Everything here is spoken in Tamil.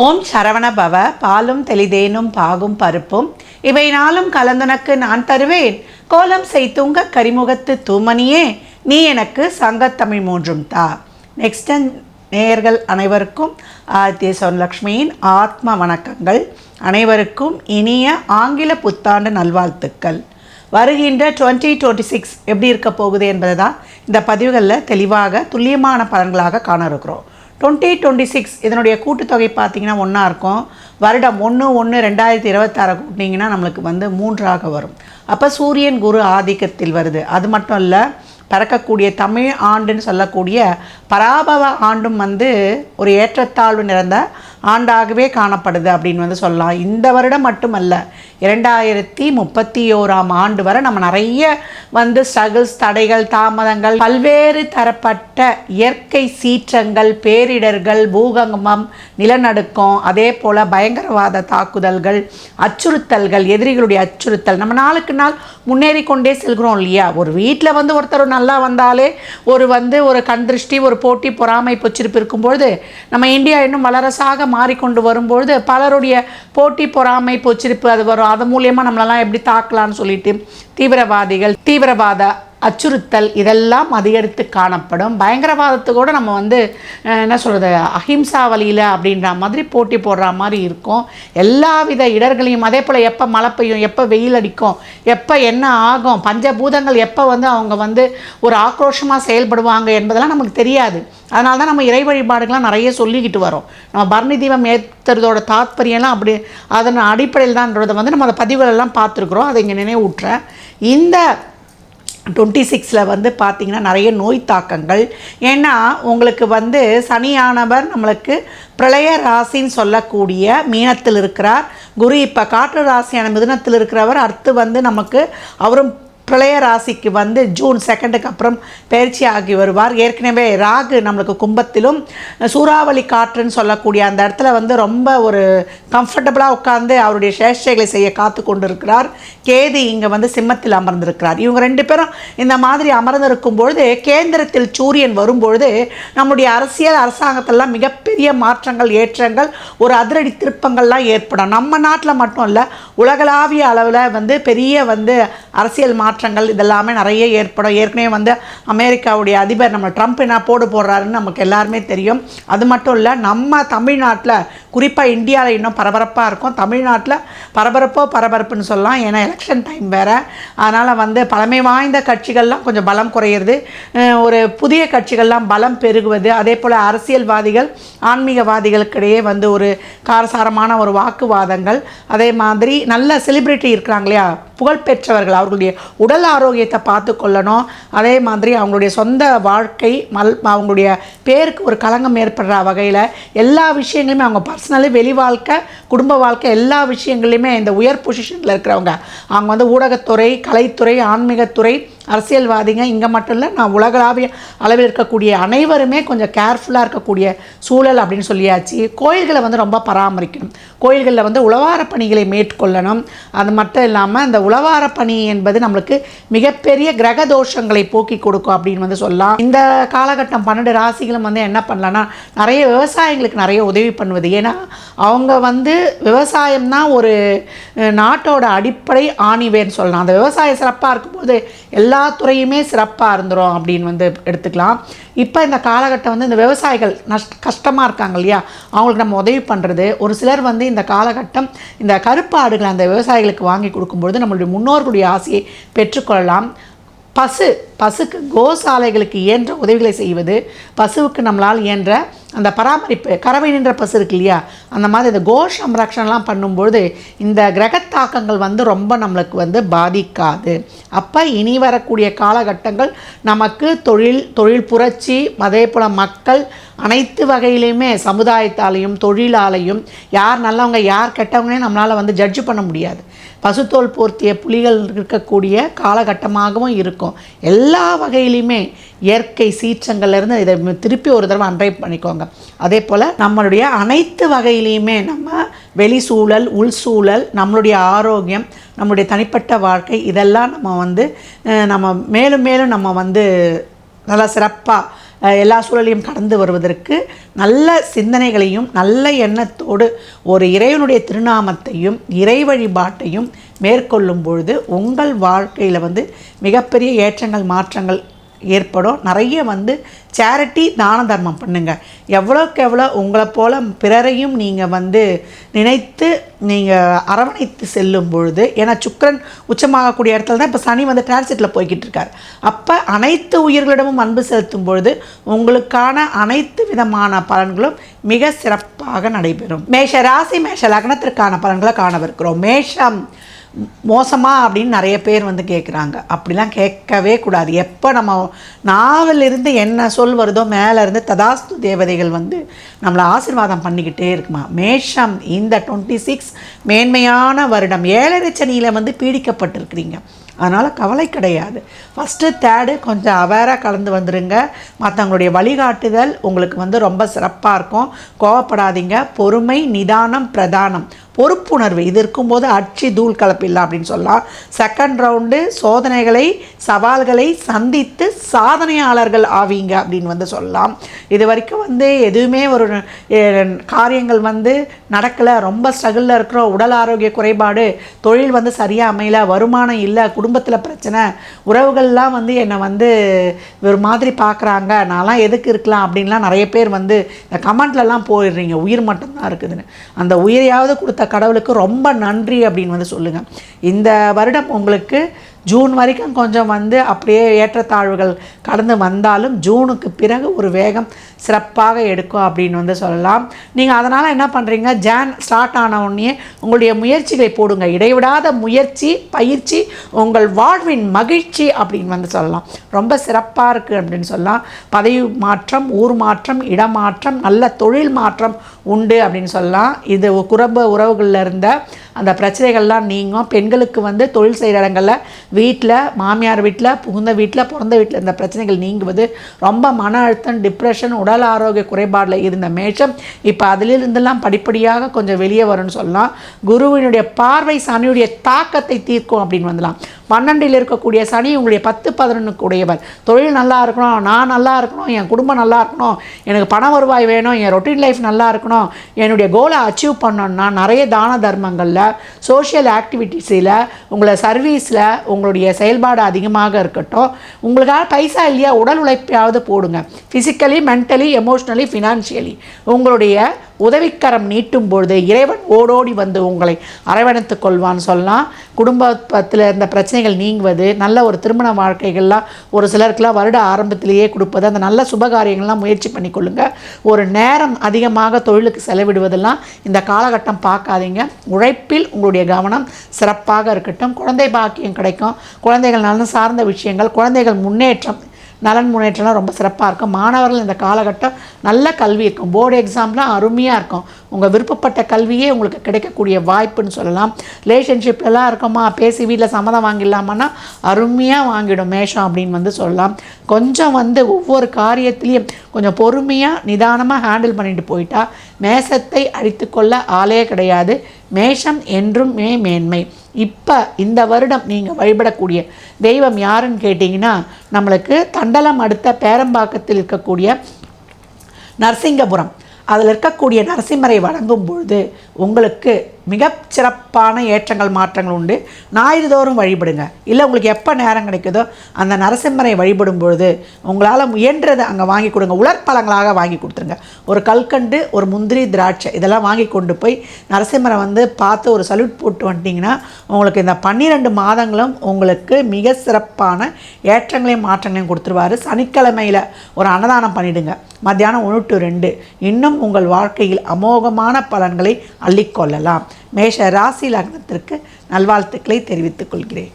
ஓம் சரவண பவ பாலும் தெளிதேனும் பாகும் பருப்பும். இவை நாளும் கலந்துனக்கு நான் தருவேன். கோலம் செய்துங்க கரிமுகத்து தூமணியே நீ எனக்கு சங்கத்தமிழ் மூன்றும் தா. நெக்ஸ்ட் நேயர்கள் அனைவருக்கும் ஆதித்ய சொன்னலக்ஷ்மியின் ஆத்ம வணக்கங்கள். அனைவருக்கும் இனிய ஆங்கில புத்தாண்டு நல்வாழ்த்துக்கள். வருகின்ற டுவெண்ட்டி டுவெண்ட்டி சிக்ஸ் எப்படி இருக்க போகுது என்பதை தான் இந்த பதிவுகளில் தெளிவாக துல்லியமான பலன்களாக காண இருக்கிறோம். டுவெண்ட்டி டுவெண்ட்டி சிக்ஸ் இதனுடைய கூட்டுத்தொகை பார்த்தீங்கன்னா ஒன்றா இருக்கும். வருடம் ஒன்று ஒன்று ரெண்டாயிரத்தி இருபத்தாறு கூட்டினீங்கன்னா நம்மளுக்கு வந்து மூன்றாக வரும். அப்போ சூரியன் குரு ஆதிக்கத்தில் வருது. அது மட்டும் இல்லை பறக்கக்கூடிய தமிழ் ஆண்டுன்னு சொல்லக்கூடிய பராபவ ஆண்டும் வந்து ஒரு ஏற்றத்தாழ்வு நிறைந்த ஆண்டாகவே காணப்படுது அப்படின்னு வந்து சொல்லலாம். இந்த வருடம் மட்டுமல்ல இரண்டாயிரத்தி முப்பத்தி ஓராம் ஆண்டு வரை நம்ம நிறைய வந்து ஸ்ட்ரகிள்ஸ் தடைகள் தாமதங்கள் பல்வேறு தரப்பட்ட இயற்கை சீற்றங்கள் பேரிடர்கள் பூகம்பம் நிலநடுக்கம் அதே போல் பயங்கரவாத தாக்குதல்கள் அச்சுறுத்தல்கள் எதிரிகளுடைய அச்சுறுத்தல். நம்ம நாளுக்கு நாள் முன்னேறி கொண்டே செல்கிறோம் இல்லையா? ஒரு வீட்டில் வந்து ஒருத்தர் நல்லா வந்தாலே ஒரு வந்து ஒரு கண் திருஷ்டி ஒரு போட்டி பொறாமை பொச்சிருப்பு இருக்கும்பொழுது நம்ம இந்தியா இன்னும் வளரசாக மாறிக்கொண்டு வரும்பொழுது பலருடைய போட்டி பொறாமை பொச்சிருப்பு அது வரும். அது மூலியமாக நம்மளெல்லாம் எப்படி தாக்கலாம்னு சொல்லிட்டு தீவிரவாதிகள் தீவிரவாத அச்சுறுத்தல் இதெல்லாம் அதிகரித்து காணப்படும். பயங்கரவாதத்துக்கூட நம்ம வந்து என்ன சொல்கிறது அஹிம்சா வழியில் அப்படின்ற மாதிரி போட்டி போடுற மாதிரி இருக்கும். எல்லா வித இடர்களையும் அதே போல் எப்போ மழை பெய்யும் எப்போ வெயில் அடிக்கும் எப்போ என்ன ஆகும் பஞ்சபூதங்கள் எப்போ வந்து அவங்க வந்து ஒரு ஆக்ரோஷமாக செயல்படுவாங்க என்பதெல்லாம் நமக்கு தெரியாது. அதனால தான் நம்ம இறை வழிபாடுகள்லாம் நிறைய சொல்லிக்கிட்டு வரோம். நம்ம பரணி தீபம் ஏற்றுறதோட தாத்பரியம்லாம் அப்படி அதன் அடிப்படையில் தான்ன்றதை வந்து நம்ம அந்த பதிவுகளெல்லாம் பார்த்துருக்குறோம். அதை இங்கே நினைவூட்டுறேன். இந்த டுவெண்ட்டி சிக்ஸில் வந்து பார்த்திங்கன்னா நிறைய நோய் தாக்கங்கள் ஏன்னா உங்களுக்கு வந்து சனியானவர் நம்மளுக்கு பிரளய ராசின்னு சொல்லக்கூடிய மீனத்தில் இருக்கிறார். குரு இப்போ காற்று ராசியான மிதுனத்தில் இருக்கிறவர் அடுத்து வந்து நமக்கு அவரும் பிரளய ராசிக்கு வந்து ஜூன் செகண்டுக்கு அப்புறம் பயிற்சி ஆகி வருவார். ஏற்கனவே ராகு நம்மளுக்கு கும்பத்திலும் சூறாவளி காற்றுன்னு சொல்லக்கூடிய அந்த இடத்துல வந்து ரொம்ப ஒரு கம்ஃபர்டபுளாக உட்காந்து அவருடைய சேஷ்டைகளை செய்ய காத்து கொண்டு இருக்கிறார் கேது இங்கே வந்து சிம்மத்தில் அமர்ந்திருக்கிறார். இவங்க ரெண்டு பேரும் இந்த மாதிரி அமர்ந்திருக்கும் பொழுது கேந்திரத்தில் சூரியன் வரும்பொழுது நம்முடைய அரசியல் அரசாங்கத்திலலாம் மிகப்பெரிய மாற்றங்கள் ஏற்றங்கள் ஒரு அதிரடி திருப்பங்கள்லாம் ஏற்படும். நம்ம நாட்டில் மட்டும் இல்லை உலகளாவிய அளவில் வந்து பெரிய வந்து அரசியல் மாற்றங்கள் இதெல்லாமே நிறைய ஏற்படும். ஏற்கனவே வந்து அமெரிக்காவுடைய அதிபர் நம்ம ட்ரம்ப் என்ன போடு போடுறாருன்னு நமக்கு எல்லாருமே தெரியும். அது மட்டும் இல்லை நம்ம தமிழ்நாட்டில் குறிப்பாக இந்தியாவில் இன்னும் பரபரப்பாக இருக்கும். தமிழ்நாட்டில் பரபரப்போ பரபரப்புன்னு சொல்லலாம். ஏன்னா எலெக்ஷன் டைம் வேறு. அதனால் வந்து பழமை வாய்ந்த கட்சிகள்லாம் கொஞ்சம் பலம் குறையிறது. ஒரு புதிய கட்சிகள்லாம் பலம் பெருகுவது. அதே போல் அரசியல்வாதிகள் ஆன்மீகவாதிகளுக்கிடையே வந்து ஒரு காரசாரமான ஒரு வாக்குவாதங்கள். அதே மாதிரி நல்ல செலிப்ரிட்டி இருக்கிறாங்க இல்லையா? புகழ்பெற்றவர்கள் அவர்களுடைய உடல் ஆரோக்கியத்தை பார்த்து கொள்ளணும். அதே மாதிரி அவங்களுடைய சொந்த வாழ்க்கை மல் அவங்களுடைய பேருக்கு ஒரு களங்கம் ஏற்படுற வகையில் எல்லா விஷயங்களுமே அவங்க பர்சனலி வெளி வாழ்க்கை குடும்ப வாழ்க்கை எல்லா விஷயங்களையுமே இந்த உயர் பொசிஷனில் இருக்கிறவங்க. அவங்க வந்து ஊடகத்துறை கலைத்துறை ஆன்மீகத்துறை அரசியல்வாதிங்க இங்கே மட்டும் இல்லை நான் உலகளாவிய அளவில் இருக்கக்கூடிய அனைவருமே கொஞ்சம் கேர்ஃபுல்லாக இருக்கக்கூடிய சூழல் அப்படின்னு சொல்லியாச்சு. கோயில்களை வந்து ரொம்ப பராமரிக்கணும். கோயில்களில் வந்து உழவார பணிகளை மேற்கொள்ளணும். அது மட்டும் இல்லாமல் இந்த உழவார பணி என்பது நம்மளுக்கு மிகப்பெரிய கிரக தோஷங்களை போக்கி கொடுக்கும் அப்படின்னு வந்து சொல்லலாம். இந்த காலகட்டம் பன்னெண்டு ராசிகளும் வந்து என்ன பண்ணலான்னா நிறைய விவசாயிகளுக்கு நிறைய உதவி பண்ணுவது. ஏன்னா அவங்க வந்து விவசாயம் தான் ஒரு நாட்டோட அடிப்படை ஆணிவேன்னு சொல்லலாம். அந்த விவசாயம் சிறப்பாக இருக்கும்போது எல்லா எல்லா துறையுமே சிறப்பாக இருந்துரும் அப்படின்னு வந்து எடுத்துக்கலாம். இப்போ இந்த காலகட்டம் வந்து இந்த விவசாயிகள் நஷ்ட கஷ்டமாக இருக்காங்க இல்லையா? அவங்களுக்கு நம்ம உதவி பண்ணுறது ஒரு சிலர் வந்து இந்த காலகட்டம் இந்த கருப்பாடுகளை அந்த விவசாயிகளுக்கு வாங்கி கொடுக்கும்பொழுது நம்மளுடைய முன்னோர்களுடைய ஆசையை பெற்றுக்கொள்ளலாம். பசு பசுக்கு கோசாலைகளுக்கு இயன்ற உதவிகளை செய்வது பசுவுக்கு நம்மளால் இயன்ற அந்த பராமரிப்பு கறவை நின்ற பசு இருக்கு இல்லையா? அந்த மாதிரி இந்த கோ சம்ரக்ஷன்லாம் பண்ணும்பொழுது இந்த கிரகத்தாக்கங்கள் வந்து ரொம்ப நம்மளுக்கு வந்து பாதிக்காது. அப்போ இனி வரக்கூடிய காலகட்டங்கள் நமக்கு தொழில் தொழில் புரட்சி அதே போல் மக்கள் அனைத்து வகையிலையுமே சமுதாயத்தாலையும் தொழிலாலையும் யார் நல்லவங்க யார் கெட்டவங்கன்னே நம்மளால் வந்து ஜட்ஜ் பண்ண முடியாது. பசுத்தோல் போர்த்திய புலிகள் இருக்கக்கூடிய காலகட்டமாகவும் இருக்கும். எல்லா வகையிலையுமே இயற்கை சீற்றங்கள்லேருந்து இதை திருப்பி ஒரு தடவை அன்றை பண்ணிக்கோங்க. அதே போல் நம்மளுடைய அனைத்து வகையிலையுமே நம்ம வெளி சூழல் உள் சூழல் நம்மளுடைய ஆரோக்கியம் நம்மளுடைய தனிப்பட்ட வாழ்க்கை இதெல்லாம் நம்ம வந்து நம்ம மேலும் மேலும் நம்ம வந்து நல்லா சிறப்பாக எல்லா சூழலையும் கடந்து வருவதற்கு நல்ல சிந்தனைகளையும் நல்ல எண்ணத்தோடு ஒரு இறைவனுடைய திருநாமத்தையும் இறை வழிபாட்டையும் மேற்கொள்ளும் பொழுது உங்கள் வாழ்க்கையில் வந்து மிகப்பெரிய ஏற்றங்கள் மாற்றங்கள் ஏற்படும். நிறைய வந்து சேரிட்டி தான தர்மம் பண்ணுங்கள் எவ்வளோக்கு எவ்வளோ உங்களை போல் பிறரையும் நீங்கள் வந்து நினைத்து நீங்கள் அரவணைத்து செல்லும் பொழுது ஏன்னா சுக்கிரன் உச்சமாகக்கூடிய இடத்துல தான் இப்போ சனி வந்து டிரான்சிட்டில் போய்கிட்டு இருக்கார். அப்போ அனைத்து உயிர்களிடமும் அன்பு செலுத்தும் பொழுது உங்களுக்கான அனைத்து விதமான பலன்களும் மிக சிறப்பாக நடைபெறும். மேஷ ராசி மேஷ லக்னத்திற்கான பலன்களை காணவிருக்கிறோம். மேஷம் மோசமாக அப்படின்னு நிறைய பேர் வந்து கேட்குறாங்க அப்படிலாம் கேட்கவே கூடாது. எப்போ நம்ம நாவிலிருந்து என்ன சொல் வருதோ மேலே இருந்து ததாஸ்து தேவதைகள் வந்து நம்மளை ஆசீர்வாதம் பண்ணிக்கிட்டே இருக்குமா? மேஷம் இந்த டுவெண்ட்டி சிக்ஸ் மேன்மையான வருடம். ஏழரை சனியில் வந்து பீடிக்கப்பட்டிருக்கிறீங்க. அதனால் கவலை கிடையாது. ஃபஸ்ட்டு தேர்டு கொஞ்சம் அவேராக கலந்து வந்துடுங்க மற்றவங்களுடைய வழிகாட்டுதல் உங்களுக்கு வந்து ரொம்ப சிறப்பாக இருக்கும். கோவப்படாதீங்க. பொறுமை நிதானம் பிரதானம். பொறுப்புணர்வு. இது இருக்கும்போது அச்சு தூள் கலப்பில்லை அப்படின்னு சொல்லலாம். செகண்ட் ரவுண்டு சோதனைகளை சவால்களை சந்தித்து சாதனையாளர்கள் ஆவீங்க அப்படின்னு வந்து சொல்லலாம். இது வரைக்கும் வந்து எதுவுமே ஒரு காரியங்கள் வந்து நடக்கலை. ரொம்ப ஸ்ட்ரகிளில் இருக்கிறோம். உடல் ஆரோக்கிய குறைபாடு தொழில் வந்து சரியாக அமையல. வருமானம் இல்லை. குடும்பத்தில் பிரச்சனை. உறவுகள்லாம் வந்து என்னை வந்து ஒரு மாதிரி பார்க்குறாங்க நான்லாம் எதுக்கு இருக்கலாம் அப்படின்லாம் நிறைய பேர் வந்து இந்த கமெண்ட்லலாம் போயிடுறீங்க. உயிர் மட்டும்தான் இருக்குதுன்னு. அந்த உயிரையாவது கொடுத்த கடவுளுக்கு ரொம்ப நன்றி அப்படின்னு வந்து சொல்லுங்கள் இந்த வருடம் உங்களுக்கு ஜூன் வரைக்கும் கொஞ்சம் வந்து அப்படியே ஏற்றத்தாழ்வுகள் கடந்து வந்தாலும் ஜூனுக்கு பிறகு ஒரு வேகம் சிறப்பாக எடுக்கும் அப்படின்னு வந்து சொல்லலாம். நீங்கள் அதனால் என்ன பண்ணுறீங்க ஜான் ஸ்டார்ட் ஆன உடனே உங்களுடைய முயற்சிகளை போடுங்க. இடைவிடாத முயற்சி பயிற்சி உங்கள் வாழ்வின் மகிழ்ச்சி அப்படின்னு வந்து சொல்லலாம். ரொம்ப சிறப்பாக இருக்குது அப்படின்னு சொல்லலாம். பதவி மாற்றம் ஊர் மாற்றம் இடமாற்றம் நல்ல தொழில் மாற்றம் உண்டு அப்படின்னு சொல்லலாம். இது குடும்ப உறவுகளில் இருந்த அந்த பிரச்சனைகள்லாம் நீங்கும். பெண்களுக்கு வந்து தொழில் செய்கிற இடங்களில் வீட்டில் மாமியார் வீட்டில் புகுந்த வீட்டில் பிறந்த வீட்டில் இருந்த பிரச்சனைகள் நீங்குவது ரொம்ப மன அழுத்தம் டிப்ரெஷன் உடல் ஆரோக்கிய குறைபாடில் இருந்த மேஷம். இப்போ அதிலிருந்தெல்லாம் படிப்படியாக கொஞ்சம் வெளியே வரும்னு சொல்லலாம். குருவினுடைய பார்வை சனியுடைய தாக்கத்தை தீர்க்கும் அப்படின்னு வந்துலாம் பன்னெண்டில் இருக்கக்கூடிய சனி உங்களுடைய பத்து பதினொன்றுக்கு உடையவர். தொழில் நல்லா இருக்கணும் நான் நல்லா இருக்கணும் என் குடும்பம் நல்லா இருக்கணும் எனக்கு பண வருவாய் வேணும் என் ரொட்டீன் லைஃப் நல்லா இருக்கணும் என்னுடைய கோலை அச்சீவ் பண்ணணும்னா நிறைய தான தர்மங்களில் சோஷியல் ஆக்டிவிட்டீஸில் உங்களை சர்வீஸில் உங்களுடைய செயல்பாடு அதிகமாக இருக்கட்டும். உங்களுக்காக பைசா இல்லையா உடல் உழைப்பையாவது போடுங்க. ஃபிசிக்கலி மென்டலி எமோஷ்னலி ஃபினான்ஷியலி உங்களுடைய உதவிக்கரம் நீட்டும் பொழுது இறைவன் ஓடோடி வந்து உங்களை அரவணைத்து கொள்வான்னு சொல்லலாம் குடும்பத்தில் இருந்த பிரச்சனைகள் நீங்குவது நல்ல ஒரு திருமண வாழ்க்கைகள்லாம் ஒரு சிலருக்குலாம் வருட ஆரம்பத்திலேயே கொடுப்பது அந்த நல்ல சுபகாரியங்கள்லாம் முயற்சி பண்ணிக்கொள்ளுங்க ஒரு நேரம் அதிகமாக தொழிலுக்கு செலவிடுவதெல்லாம் இந்த காலகட்டம் பார்க்காதீங்க. உழைப்பில் உங்களுடைய கவனம் சிறப்பாக இருக்கட்டும். குழந்தை பாக்கியம் கிடைக்கும். குழந்தைகள் நலன் சார்ந்த விஷயங்கள் குழந்தைகள் முன்னேற்றம் நலன் முன்னேற்றம்லாம் ரொம்ப சிறப்பாக இருக்கும். மாணவர்கள் இந்த காலகட்டம் நல்ல கல்வி இருக்கும். போர்டு எக்ஸாம்லாம் அருமையாக இருக்கும். உங்கள் விருப்பப்பட்ட கல்வியே உங்களுக்கு கிடைக்கக்கூடிய வாய்ப்புன்னு சொல்லலாம். ரிலேஷன்ஷிப்லலாம் இருக்கோமா? பேசி வீட்டில் சம்மதம் வாங்கிடலாமான்னா அருமையாக வாங்கிடும் மேஷம் அப்படின்னு வந்து சொல்லலாம். கொஞ்சம் வந்து ஒவ்வொரு காரியத்திலையும் கொஞ்சம் பொறுமையாக நிதானமாக ஹேண்டில் பண்ணிட்டு போயிட்டா மேசத்தை அழித்துக்கொள்ள ஆளே கிடையாது. மேஷம் என்றும் மே மேன்மை. இப்போ இந்த வருடம் நீங்கள் வழிபடக்கூடிய தெய்வம் யாருன்னு கேட்டிங்கன்னா நம்மளுக்கு தண்டலம் அடுத்த பேரம்பாக்கத்தில் இருக்கக்கூடிய நரசிங்கபுரம். அதில் இருக்கக்கூடிய நரசிம்மரை வழங்கும் பொழுது உங்களுக்கு மிகச்சிறப்பான ஏற்றங்கள் மாற்றங்கள் உண்டு. ஞாயிறு தோறும் வழிபடுங்க. இல்லை உங்களுக்கு எப்போ நேரம் கிடைக்குதோ அந்த நரசிம்மரை வழிபடும் பொழுது உங்களால் முயன்றதை அங்கே வாங்கி கொடுங்க. உலர்பழங்களாக வாங்கி கொடுத்துருங்க. ஒரு கல்கண்டு ஒரு முந்திரி திராட்சை இதெல்லாம் வாங்கி கொண்டு போய் நரசிம்மரை வந்து பார்த்து ஒரு சல்யூட் போட்டு வந்துட்டிங்கன்னா உங்களுக்கு இந்த பன்னிரெண்டு மாதங்களும் உங்களுக்கு மிக சிறப்பான ஏற்றங்களையும் மாற்றங்களையும் கொடுத்துருவாரு. சனிக்கிழமையில் ஒரு அன்னதானம் பண்ணிவிடுங்க மத்தியானம் ஒன்று டு ரெண்டு. இன்னும் உங்கள் வாழ்க்கையில் அமோகமான பலன்களை அள்ளிக்கொள்ளலாம். மேஷ ராசி லக்னத்திற்கு நல்வாழ்த்துக்களை தெரிவித்துக் கொள்கிறேன்.